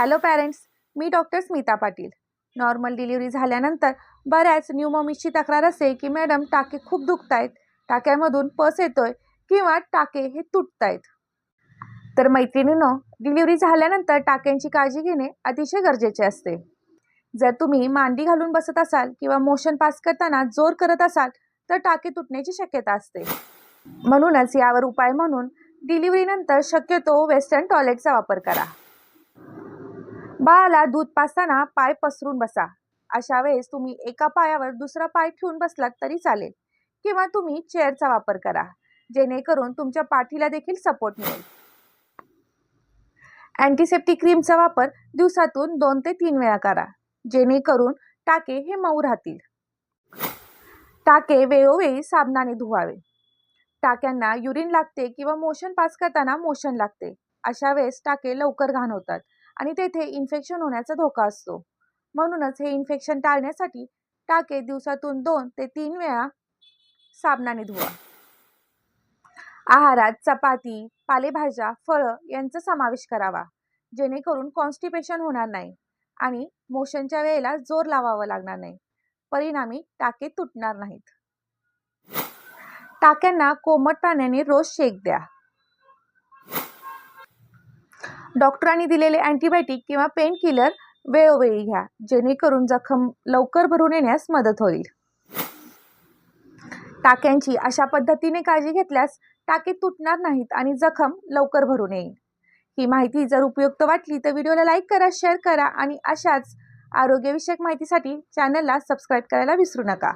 Hello parents मी doctor Smita Patil. Normal delivery झाल्यानंतर बऱ्याच new मॉमीजची तक्रार असते की मॅडम टाके खूप दुखत आहेत टाक्यामधून पस येतोय किंवा टाके हे तुटत आहेत तर मैत्रिणींनो डिलिव्हरी झाल्यानंतर टाक्यांची काळजी घेणे अतिशय गरजेचे असते. जर तुम्ही मांडी घालून बसत असाल किंवा मोशन पास करताना जोर करत असाल तर टाके तुटण्याची शक्यता असते. म्हणूनच यावर उपाय म्हणून डिलिव्हरीनंतर शक्यतो वेस्टर्न टॉयलेटचा वापर करा. बाळाला दूध पाजताना पाय पसरून बसा. अशा वेळेस तुम्ही एका पायावर दुसरा पाय ठेवून बसलात तरी चालेल. किंवा तुम्ही चेअरचा वापर करा. जेणेकरून तुमच्या पाठीला देखील सपोर्ट मिळेल. अँटीसेप्टिक क्रीमचा वापर दिवसातून दोन ते तीन वेळा करा. जेणेकरून टाके हे मऊ राहतील. टाके वेळोवेळी साबणाने धुवावे. टाक्यांना युरिन लागते किंवा मोशन पास करताना मोशन लागते. अशा वेळेस टाके लवकर घाण होतात. आणि तेथे इन्फेक्शन होण्याचा धोका असतो. म्हणूनच हे इन्फेक्शन टाळण्यासाठी टाके दिवसातून दोन ते तीन वेळा साबणाने धुवा. आहारात चपाती पालेभाज्या फळं यांचा समावेश करावा. जेणेकरून कॉन्स्टिपेशन होणार नाही आणि मोशनच्या वेळेला जोर लावावा लागणार नाही. परिणामी टाके तुटणार नाहीत. टाक्यांना कोमट पाण्याने रोज शेक द्या. डॉक्टरांनी दिलेले अँटीबायोटिक किंवा पेन किलर वेळोवेळी घ्या जेणेकरून जखम लवकर भरून येण्यास मदत होईल. टाक्यांची अशा पद्धतीने काळजी घेतल्यास टाके तुटणार नाहीत आणि जखम लवकर भरून येईल. ही माहिती जर उपयुक्त वाटली तर व्हिडिओला लाईक करा शेअर करा आणि अशाच आरोग्यविषयक माहितीसाठी चॅनलला सबस्क्राईब करायला विसरू नका.